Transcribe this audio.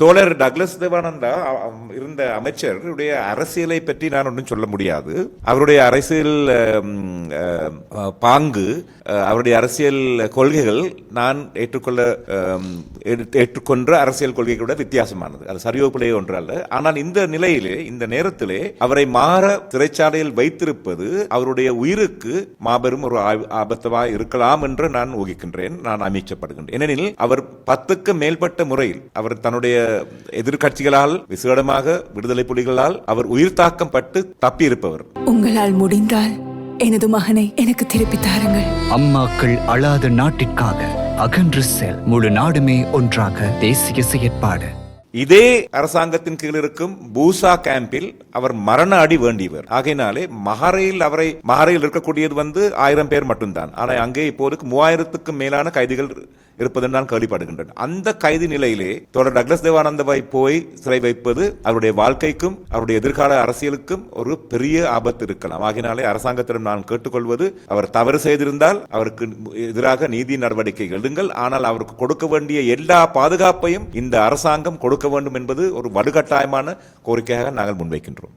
தோழர் டக்ளஸ் தேவானந்தா இருந்த அமைச்சருடைய அரசியலை பற்றி நான் ஒன்றும் சொல்ல முடியாது. அவருடைய அரசியல் பாங்கு அவருடைய அரசியல் கொள்கைகள் நான் ஏற்றுக்கொள்ள ஏற்று- ஏற்றுக்கொன்ற அரசியல் கொள்கைகளோட வித்தியாசமானது. அது சரியோ ஒன்று அல்ல ஆனால் இந்த நிலையிலே இந்த நேரத்திலே அவரை மாற சிறைச்சாலையில் வைத்திருப்பது அவருடைய உயிருக்கு மாபெரும் ஒரு ஆ- இருக்கலாம் என்று நான் ஊகிக்கின்றேன் நான் அமைச்சப்படுகின்றேன். ஏனெனில் அவர் பத்துக்கு மேற்பட்ட முறையில் அவர் தன்னுடைய எதிர்க்கட்சிகளால் விசேடமாக விடுதலை புலிகளால் அவர் உயிர் தாக்கம் பட்டு தப்பியிருப்பவர். உங்களால் முடிந்தால் எனது மகனை எனக்கு திருப்பித் தாருங்கள். அம்மாக்கள் அழாத நாட்டிற்காக அகன்று செல். முழு நாடுமே ஒன்றாக தேசிய செயற்பாடு. இதே அரசாங்கத்தின் கீழ் இருக்கும் பூசா கேம்பில் அவர் மரண அடி வேண்டியவர். ஆகையினாலே மஹரையில் அவரை மஹரையில் இருக்கக்கூடியது வந்து ஆயிரம் பேர் மட்டும்தான். ஆனால் அங்கே இப்போதைக்கு மூவாயிரத்துக்கும் மேலான கைதிகள் இருப்பதென்று நான் கேள்விப்படுகின்றேன் அந்த கைதி நிலையிலே தொடர் டக்ளஸ் தேவானந்தபாய் போய் சிறை வைப்பது அவருடைய வாழ்க்கைக்கும் அவருடைய எதிர்கால அரசியலுக்கும் ஒரு பெரிய ஆபத்து இருக்கலாம். ஆகினாலே அரசாங்கத்திடம் நான் கேட்டுக்கொள்வது அவர் தவறு செய்திருந்தால் அவருக்கு எதிராக நீதி நடவடிக்கை எடுங்கள். ஆனால் அவருக்கு கொடுக்க வேண்டிய எல்லா பாதுகாப்பையும் இந்த அரசாங்கம் கொடுக்க வேண்டும் என்பது ஒரு வலுக்கட்டாயமான கோரிக்கையாக நாங்கள் முன்வைக்கின்றோம்.